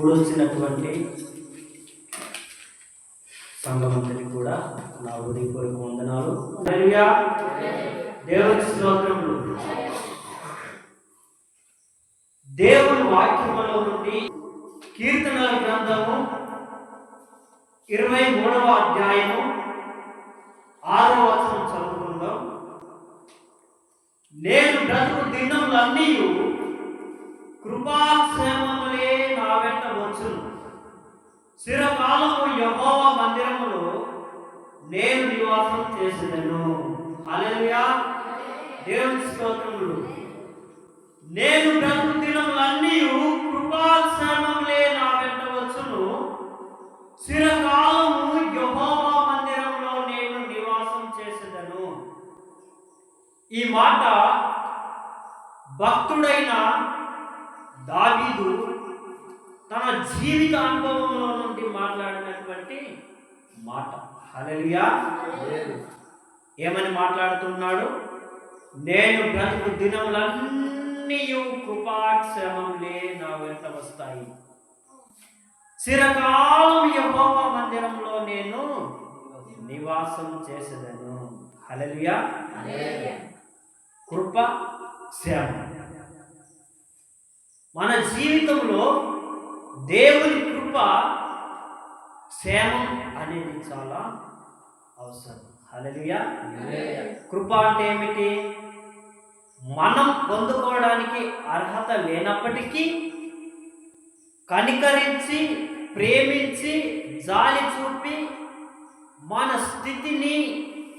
కూడొచ్చినటువంటి సంఘమంతటి కూడా నా హృదయపూర్వక వందనాలు. హల్లెలూయా. దేవుని స్తోత్రములు. దేవుని వాక్యములో నుండి కీర్తనల గ్రంథము ఇరవై మూడవ అధ్యాయము ఆరవ వచనం చదువుకుందాం. నేను బ్రతుకు దినములన్నీ కృపా వెంట వచ్చును చిరకాలము యహోవ మందిరములో నేను నివాసం చేసేదను అలెలుయా దేవుని స్తోత్రములు. నేను బ్రతుకు దినములన్నీ కృపాక్షేమములే నా వెంట వచ్చును. చిరకాలము యహోవా మందిరంలో నేను నివాసం చేసేదను ఈ మాట భక్తుడైన దావీదు తన జీవిత అనుభవంలో నుండి మాట్లాడినటువంటి మాట. హల్లెలూయా. ఏమని మాట్లాడుతున్నాడు? నేను బ్రతుకు దినములన్నీ కృపాక్షేమంలే నా వెంట వస్తాయి. చిరకాలం యెహోవా మందిరంలో నేను నివాసం చేసేదను. హల్లెలూయా. కృప క్షేమ మన జీవితంలో దేవుని కృప క్షేమం అనేది చాలా అవసరం. హల్లెలూయా. కృప అంటే ఏమిటి? మనం పొందుకోవడానికి అర్హత లేనప్పటికీ కనికరించి ప్రేమించి జాలి చూపి మన స్థితిని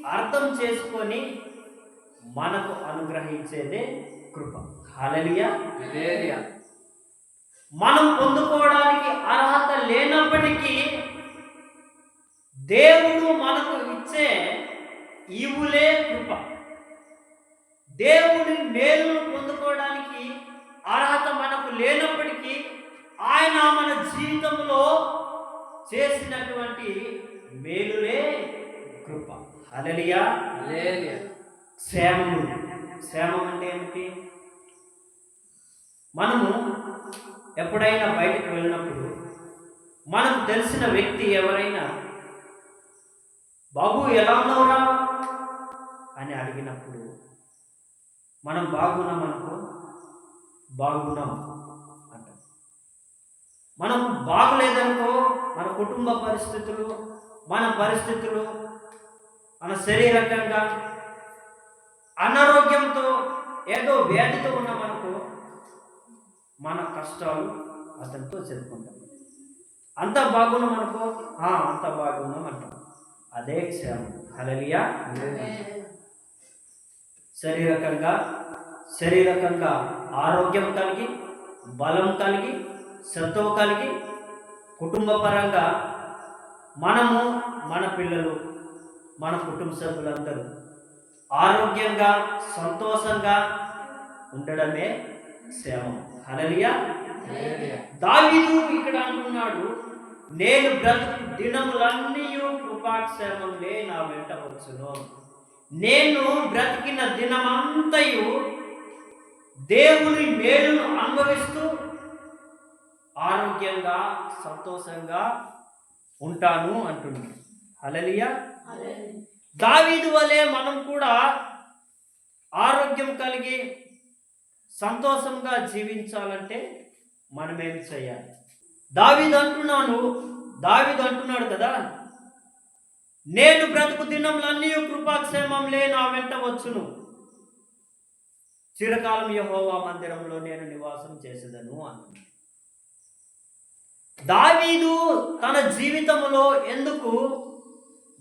అర్థం చేసుకొని మనకు అనుగ్రహించేదే కృప. హల్లెలూయా. మనం పొందుకోవడానికి అర్హత లేనప్పటికీ దేవుడు మనకు ఇచ్చే ఈవులే కృప. దేవుడి మేలును పొందుకోవడానికి అర్హత మనకు లేనప్పటికీ ఆయన మన జీవితంలో చేసినటువంటి మేలులే కృప. హల్లెలూయా. క్షేమము. క్షేమం అంటే ఏమిటి? మనము ఎప్పుడైనా బయటకు వెళ్ళినప్పుడు మనం తెలిసిన వ్యక్తి ఎవరైనా బాబు ఎలా ఉన్నావురా? అని అడిగినప్పుడు మనం బాగున్నాం అనుకో బాగున్నాం అంట మనం బాగలేదనుకో మన కుటుంబ పరిస్థితులు మన పరిస్థితులు మన శరీరకంగా అనారోగ్యంతో ఏదో వ్యాధితో ఉన్నామనుకో మన కష్టాలు అతనితో చెప్పుకుంటాం. అంత బాగున్నాం అనుకో అంత బాగున్నాం అంటాం. అదే క్షేమం. హలలియా శరీరకంగా శరీరకంగా ఆరోగ్యం కలిగి బలం కలిగి సత్తువ కలిగి కుటుంబ పరంగా మనము మన పిల్లలు మన కుటుంబ సభ్యులందరూ ఆరోగ్యంగా సంతోషంగా ఉండడమే క్షేమం. హలలియా దావీదు ఇక్కడ అంటున్నాడు నేను బ్రతుకు దినములన్నీ కృపాక్షేమంలే నా వెంట వచ్చును. నేను బ్రతికిన దినమంతయు దేవుని మేలును అనుభవిస్తూ ఆరోగ్యంగా సంతోషంగా ఉంటాను అంటున్నాడు. హలలియా దావీదు వలె మనం కూడా ఆరోగ్యం కలిగి సంతోషంగా జీవించాలంటే మనం ఏం చేయాలి? దావీదు అంటున్నాను. అంటున్నాడు కదా నేను బ్రతుకు దినములన్నీ కృపాక్షేమంలే నా వెంట వచ్చును. చిరకాలం యహోవా మందిరంలో నేను నివాసం చేసేదను అంటున్నాడు. దావీదు తన జీవితంలో ఎందుకు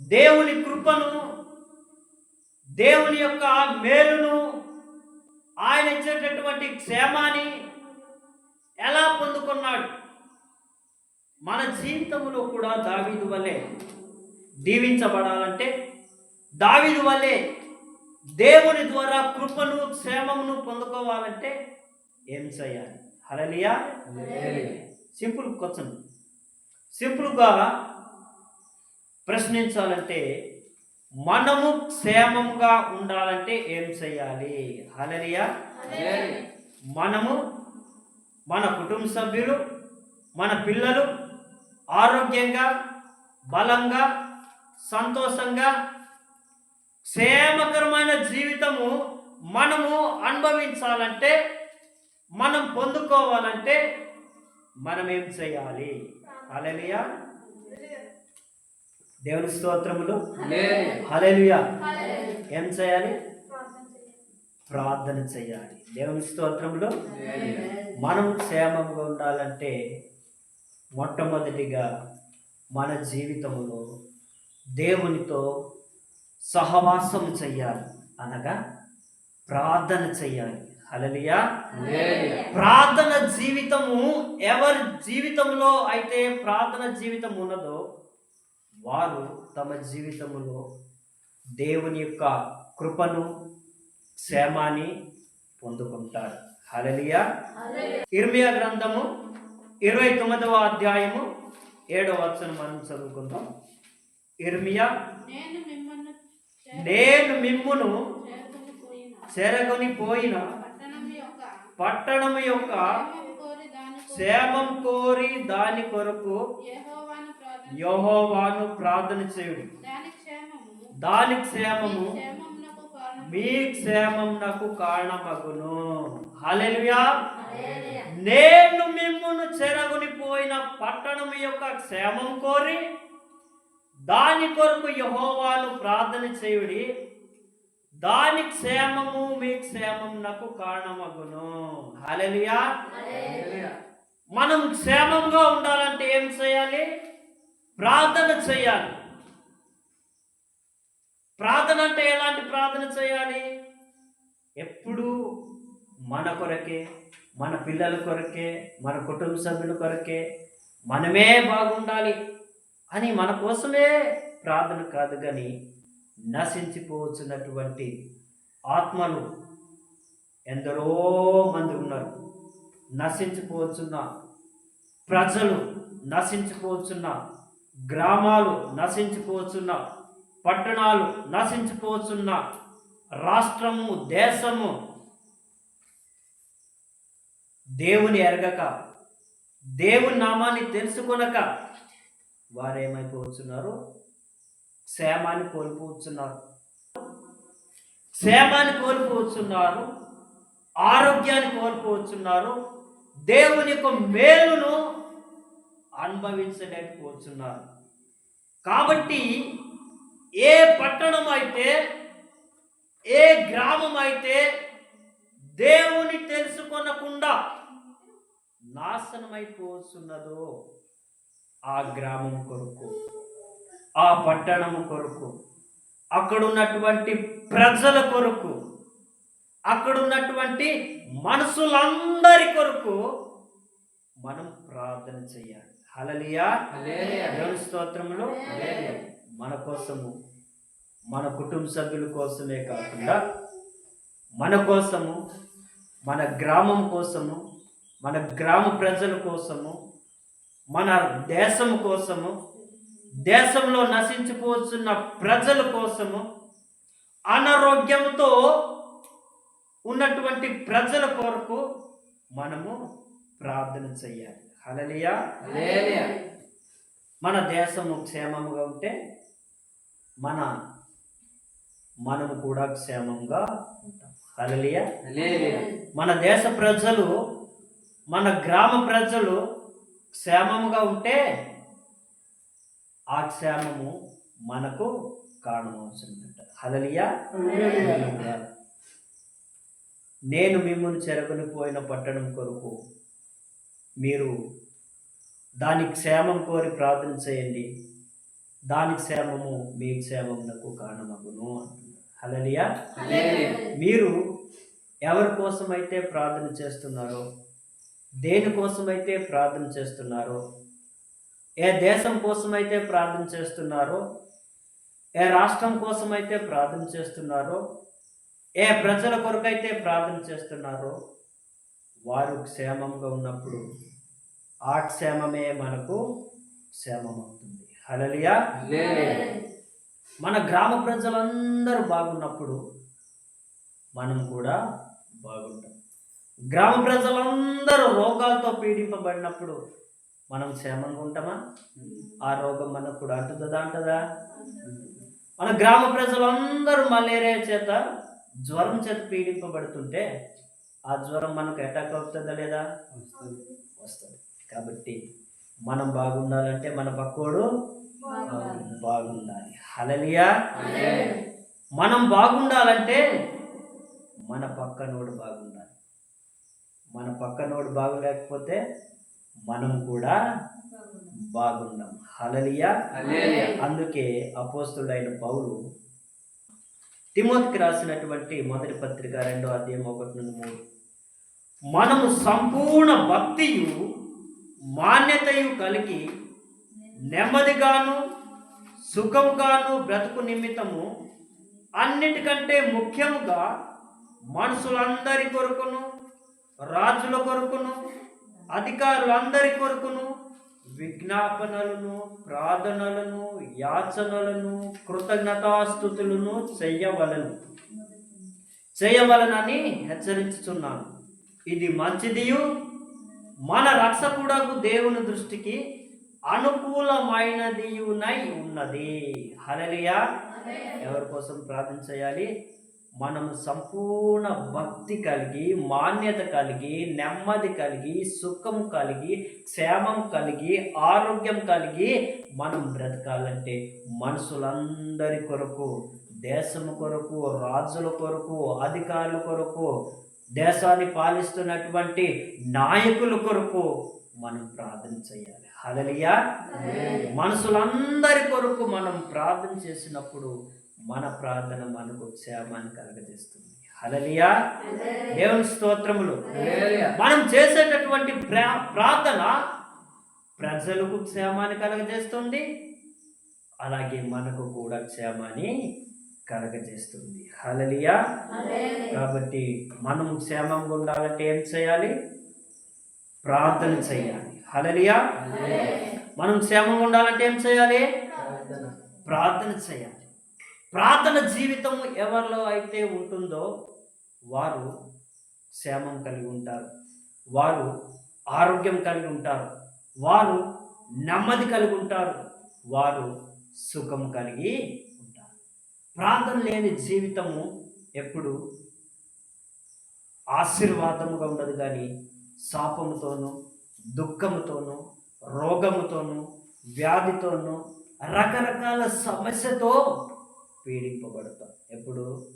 దేవుని కృపను దేవుని యొక్క మేలును ఆయన ఇచ్చేటటువంటి క్షేమాన్ని ఎలా పొందుకున్నాడు? మన జీవితంలో కూడా దావీదు వల్లే దీవించబడాలంటే దావీదు వల్లే దేవుని ద్వారా కృపను క్షేమమును పొందుకోవాలంటే ఏం చేయాలి? హరలియా సింపుల్ క్వశ్చన్. సింపుల్గా ప్రశ్నించాలంటే మనము క్షేమంగా ఉండాలంటే ఏం చేయాలి? హలలియా మనము మన కుటుంబ సభ్యులు మన పిల్లలు ఆరోగ్యంగా బలంగా సంతోషంగా క్షేమకరమైన జీవితము మనము అనుభవించాలంటే మనం పొందుకోవాలంటే మనం ఏం చేయాలి హల్లెలూయా. దేవుని స్తోత్రములు. హల్లెలూయా. ఏం చేయాలి? ప్రార్థన చేయాలి. దేవుని స్తోత్రములు. మనం క్షేమంగా ఉండాలంటే మొట్టమొదటిగా మన జీవితంలో దేవునితో సహవాసం చెయ్యాలి అనగా ప్రార్థన చెయ్యాలి హలలియా ప్రార్థన జీవితము ఎవరి జీవితంలో అయితే ప్రార్థన జీవితం ఉన్నదో వారు తమ జీవితంలో దేవుని యొక్క కృపను క్షేమాన్ని పొందుకుంటారు. హలలియా ఇర్మియా గ్రంథము ఇరవై తొమ్మిదవ అధ్యాయము ఏడవ వచనం మనం చదువుకుందాం. ఇర్మియా నేను మిమ్మును చెరగొని పోయిన. పట్టణం యొక్క పట్టణము యొక్క క్షేమం కోరి దాని కొరకు యెహోవాను ప్రార్థన చేయుడు దాని క్షేమము మీ క్షేమం నాకు కారణమగును. హల్లెలూయా. నేను మిమ్మును చెరగుని పోయిన పట్టణం యొక్క క్షేమం కోరి దాని కొరకు యహోవాను ప్రార్థన చేయుడి దాని క్షేమము మీ క్షేమం నాకు కారణమగును హల్లెలూయా. మనం క్షేమంగా ఉండాలంటే ఏం చేయాలి? ప్రార్థన చేయాలి. ప్రార్థన అంటే ఎలాంటి ప్రార్థన చేయాలి? ఎప్పుడు మన కొరకే మన పిల్లల కొరకే మన కుటుంబ సభ్యుల కొరకే మనమే బాగుండాలి అని మన కోసమే ప్రార్థన కాదు కానీ నశించిపోవచ్చున్నటువంటి ఆత్మలు ఎందరో మంది ఉన్నారు. నశించిపోవచ్చున్న ప్రజలు నశించిపోవచ్చున్న గ్రామాలు నశించిపోతున్న పట్టణాలు నశించిపోతున్న రాష్ట్రము దేశము దేవుని ఎరగక దేవుని నామాన్ని తెలుసుకొనక వారేమైపోతున్నారు క్షేమాన్ని కోల్పోతున్నారు క్షేమాన్ని కోల్పోతున్నారు ఆరోగ్యాన్ని కోల్పోతున్నారు దేవుని యొక్క మేలును అనుభవించలేకపోతున్నారు. కాబట్టి ఏ పట్టణం అయితే ఏ గ్రామం అయితే దేవుని తెలుసుకొనకుండా నాశనమైపోతున్నదో ఆ గ్రామం కొరకు ఆ పట్టణం కొరకు అక్కడున్నటువంటి ప్రజల కొరకు అక్కడున్నటువంటి మనసులందరి కొరకు మనం ప్రార్థన చేయాలి. హలలియా దేవుని స్తోత్రములు మన కోసము మన కుటుంబ సభ్యుల కోసమే కాకుండా మన కోసము మన గ్రామం కోసము మన గ్రామ ప్రజల కోసము మన దేశం కోసము దేశంలో నశించిపోతున్న ప్రజల కోసము అనారోగ్యంతో ఉన్నటువంటి ప్రజల కొరకు మనము ప్రార్థన చెయ్యాలి హలలియా మన దేశము క్షేమముగా ఉంటే మన మనము కూడా క్షేమంగా ఉంటాం. హలలియా మన దేశ ప్రజలు మన గ్రామ ప్రజలు క్షేమముగా ఉంటే ఆ క్షేమము మనకు కారణమవుతుందట. హలలియా నేను మిమ్మల్ని చెరగని పోయిన పట్టణం కొరకు మీరు దాని క్షేమం కోరి ప్రార్థన చేయండి. దాని క్షేమము మీ క్షేమమునకు కారణమగును అంటున్నారు హలలియా మీరు ఎవరి కోసమైతే ప్రార్థన చేస్తున్నారో దేనికోసమైతే ప్రార్థన చేస్తున్నారో ఏ దేశం కోసమైతే ప్రార్థన చేస్తున్నారో ఏ రాష్ట్రం కోసమైతే ప్రార్థన చేస్తున్నారో ఏ ప్రజల కొరకైతే ప్రార్థన చేస్తున్నారో వారు క్షేమంగా ఉన్నప్పుడు ఆ క్షేమమే మనకు క్షేమం అవుతుంది హలలియా మన గ్రామ ప్రజలందరూ బాగున్నప్పుడు మనం కూడా బాగుంటాం. గ్రామ ప్రజలందరూ రోగాలతో పీడింపబడినప్పుడు మనం క్షేమంగా ఉంటామా? ఆ రోగం మనకు కూడా అంటుతుందా అంటదా? మన గ్రామ ప్రజలందరూ మలేరియా చేత జ్వరం చేత పీడింపబడుతుంటే ఆ జ్వరం మనకు అటాక్ అవుతుందా లేదా? వస్తుంది. కాబట్టి మనం బాగుండాలంటే మన పక్కోడు బాగుండాలి. హలలియా మనం బాగుండాలంటే మన పక్కనోడు బాగుండాలి. మన పక్కనోడు బాగులేకపోతే మనం కూడా బాగుండం. హలలియా అందుకే అపోస్తుడైన పౌలు తిమోతికి రాసినటువంటి మొదటి పత్రిక రెండో అధ్యాయం ఒకటి నుండి మూడు. మనము సంపూర్ణ భక్తియు మాన్యతయు కలిగి నెమ్మదిగాను సుఖముగాను బ్రతుకు నిమిత్తము అన్నిటికంటే ముఖ్యముగా మనుషులందరి కొరకును రాజుల కొరకును అధికారులందరి కొరకును విజ్ఞాపనలను ప్రార్థనలను యాచనలను కృతజ్ఞతాస్థుతులను చేయవలను. చేయవలనని హెచ్చరించుచున్నాను. ఇది మంచిదియు. మన రక్షకుడకు దేవుని దృష్టికి అనుకూలమైనదియునై ఉన్నది. హలలియా ఎవరి కోసం ప్రార్థన చేయాలి మనం సంపూర్ణ భక్తి కలిగి మాన్యత కలిగి నెమ్మది కలిగి సుఖం కలిగి క్షేమం కలిగి ఆరోగ్యం కలిగి మనం బ్రతకాలంటే మనుషులందరి కొరకు దేశం కొరకు రాజుల కొరకు అధికారుల కొరకు దేశాన్ని పాలిస్తున్నటువంటి నాయకుల కొరకు మనం ప్రార్థన చేయాలి. హలలియా మనుషులందరి కొరకు మనం ప్రార్థన చేసినప్పుడు మన ప్రార్థన మనకు క్షేమాన్ని కలగజేస్తుంది. హలలియా దేవుని స్తోత్రములు. మనం చేసేటటువంటి ప్రా- ప్రార్థన ప్రజలకు క్షేమాన్ని కలగజేస్తుంది. అలాగే మనకు కూడా క్షేమాన్ని కలగజేస్తుంది. హలలియా కాబట్టి మనం క్షేమంగా ఉండాలంటే ఏం చేయాలి? ప్రార్థన చేయాలి. హలలియా మనం క్షేమంగా ఉండాలంటే ఏం చేయాలి? ప్రార్థన చేయాలి. ప్రార్థన జీవితం ఎవరిలో అయితే ఉంటుందో వారు క్షేమం కలిగి ఉంటారు. వారు ఆరోగ్యం కలిగి ఉంటారు. వారు నెమ్మది కలిగి ఉంటారు. వారు సుఖం కలిగి ప్రార్థన లేని జీవితము ఎప్పుడు ఆశీర్వాదముగా ఉండదు కానీ శాపముతోనూ దుఃఖముతోనూ రోగముతోనూ వ్యాధితోనూ రకరకాల సమస్యతో పీడింపబడతాం. ఎప్పుడు?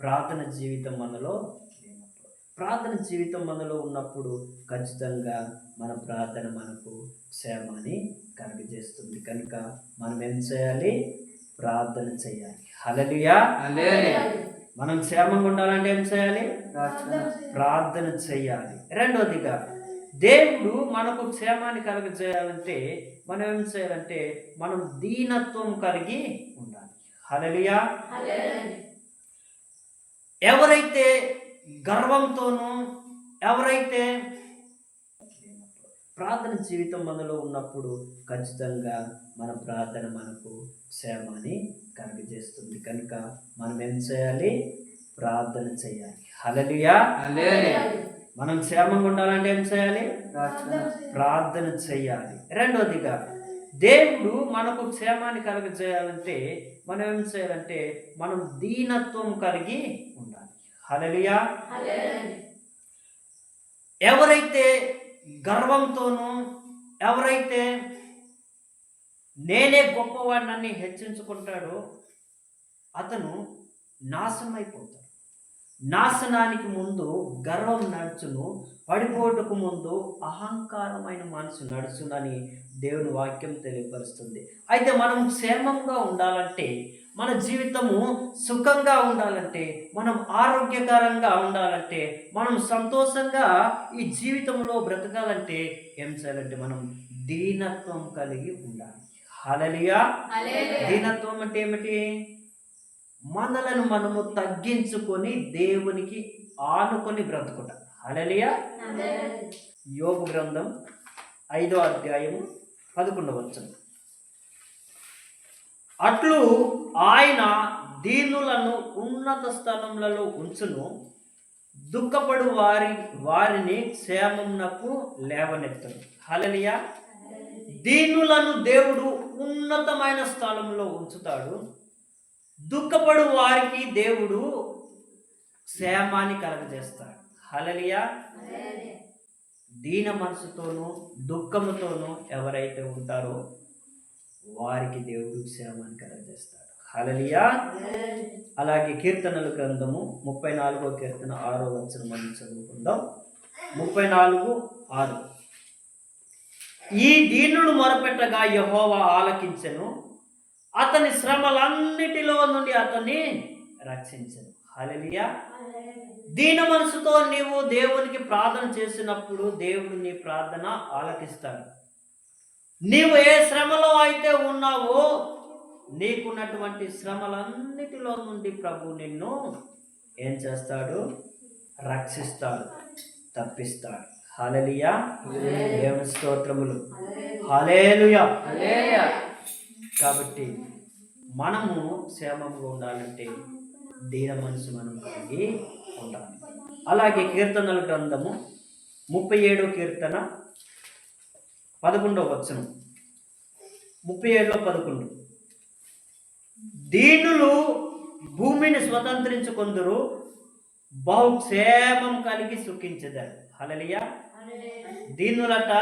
ప్రార్థన జీవితం మనలో లేనప్పుడు. ప్రార్థన జీవితం మనలో ఉన్నప్పుడు ఖచ్చితంగా మన ప్రార్థన మనకు క్షేమాన్ని కలుగజేస్తుంది. కనుక మనం ఏం చేయాలి? ప్రార్థన చేయాలి. హలలియా మనం క్షేమంగా ఉండాలంటే ఏం చేయాలి? ప్రార్థన. చేయాలి. రెండోదిగా దేవుడు మనకు క్షేమాన్ని కలుగజేయాలంటే మనం ఏం చేయాలంటే మనం దీనత్వం కలిగి ఉండాలి. హలలియా ఎవరైతే గర్వంతోనూ ఎవరైతే ప్రార్థన జీవితం మనలో ఉన్నప్పుడు ఖచ్చితంగా మన ప్రార్థన మనకు క్షేమాన్ని కలుగజేస్తుంది. కనుక మనం ఏం చేయాలి? ప్రార్థన చేయాలి. హలలియా మనం క్షేమంగా ఉండాలంటే ఏం చేయాలి? ప్రార్థన చేయాలి. రెండోదిగా దేవుడు మనకు క్షేమాన్ని కలుగజేయాలంటే మనం ఏం చేయాలంటే మనం దీనత్వం కలిగి ఉండాలి. హలలియా ఎవరైతే గర్వంతోనూ ఎవరైతే నేనే గొప్పవాడినని హెచ్చించుకుంటాడో అతను నాశనం అయిపోతాడు నాశనానికి ముందు గర్వం నడుచును పడిపోటుకు ముందు అహంకారమైన మనసు నడుచునని దేవుని వాక్యం తెలియపరుస్తుంది. అయితే మనం క్షేమంగా ఉండాలంటే మన జీవితము సుఖంగా ఉండాలంటే మనం ఆరోగ్యకరంగా ఉండాలంటే మనం సంతోషంగా ఈ జీవితంలో బ్రతకాలంటే ఏం చేయాలంటే మనం దీనత్వం కలిగి ఉండాలి. హలలియా దీనత్వం అంటే ఏమిటి? మనలను మనము తగ్గించుకొని దేవునికి ఆనుకొని బ్రతుకుట. హలలియా యోగ గ్రంథం ఐదో అధ్యాయము పదకొండవ వచనం. అట్లు ఆయన దీనులను ఉన్నత స్థలములలో ఉంచును. దుఃఖపడు వారి వారిని క్షేమమునకు లేవనెత్తను. హలలియా దీనులను దేవుడు ఉన్నతమైన స్థలంలో ఉంచుతాడు. దుఃఖపడు వారికి దేవుడు క్షేమాన్ని కలగజేస్తాడు. హలలియా దీన మనసుతోనూ దుఃఖముతోనూ ఎవరైతే ఉంటారో వారికి దేవుడు క్షేమాన్ని కలగజేస్తాడు. హలలియా అలాగే కీర్తనల గ్రంథము ముప్పై నాలుగో కీర్తన ఆరో వచ్చిన మనం చదువుకుందాం. ముప్పై నాలుగు ఆరు. ఈ దీనుడు మొరపెట్టగా యహోవా ఆలకించెను. అతని శ్రమలన్నిటిలో నుండి అతన్ని రక్షించను. హలలియా దీన మనసుతో నీవు దేవునికి ప్రార్థన చేసినప్పుడు దేవుడు నీ ప్రార్థన ఆలకిస్తాడు. నీవు ఏ శ్రమలో అయితే ఉన్నావో నీకున్నటువంటి శ్రమలన్నిటిలో నుండి ప్రభు నిన్ను ఏం చేస్తాడు? రక్షిస్తాడు తప్పిస్తాడు. హాలలియా దేవుని స్తోత్రములు. హాలేలుయా కాబట్టి మనము క్షేమంగా ఉండాలంటే దీన మనసు మనం కలిగి ఉండాలి. అలాగే కీర్తనల గ్రంథము ముప్పై ఏడో కీర్తన పదకొండవ వచనం. ముప్పై ఏడులో పదకొండు. దీనులు భూమిని స్వతంత్రించుకొందరు బహుక్షేమం కలిగి సుఖించదారు. హలలియా దీనులట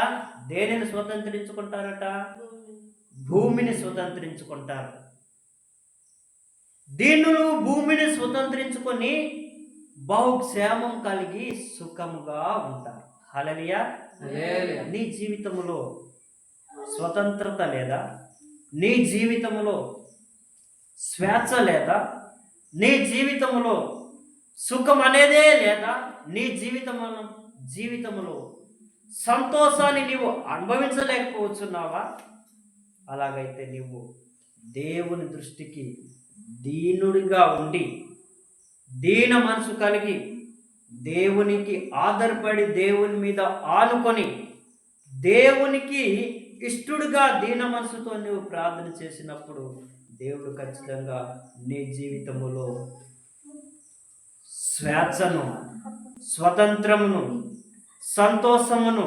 దేనిని స్వతంత్రించుకుంటారట? భూమిని స్వతంత్రించుకుంటారు. దీనులు భూమిని స్వతంత్రించుకొని బహుక్షేమం కలిగి సుఖముగా ఉంటారు. హలలియా నీ జీవితంలో స్వతంత్రత లేదా? నీ జీవితంలో స్వేచ్ఛ లేదా? నీ జీవితంలో సుఖం అనేదే లేదా? నీ జీవితములో జీవితంలో సంతోషాన్ని నీవు అనుభవించలేకపోతున్నావా? అలాగైతే నీవు దేవుని దృష్టికి దీనుడిగా ఉండి దీన మనసు కలిగి దేవునికి ఆధారపడి దేవుని మీద ఆనుకొని దేవునికి ఇష్టడుగా దీన మనసుతో నువ్వు ప్రార్థన చేసినప్పుడు దేవుడు ఖచ్చితంగా నీ జీవితములో స్వేచ్ఛను స్వతంత్రమును సంతోషమును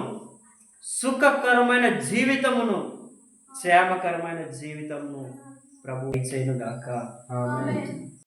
సుఖకరమైన జీవితమును క్షేమకరమైన జీవితమును ప్రభు చేయనుగాక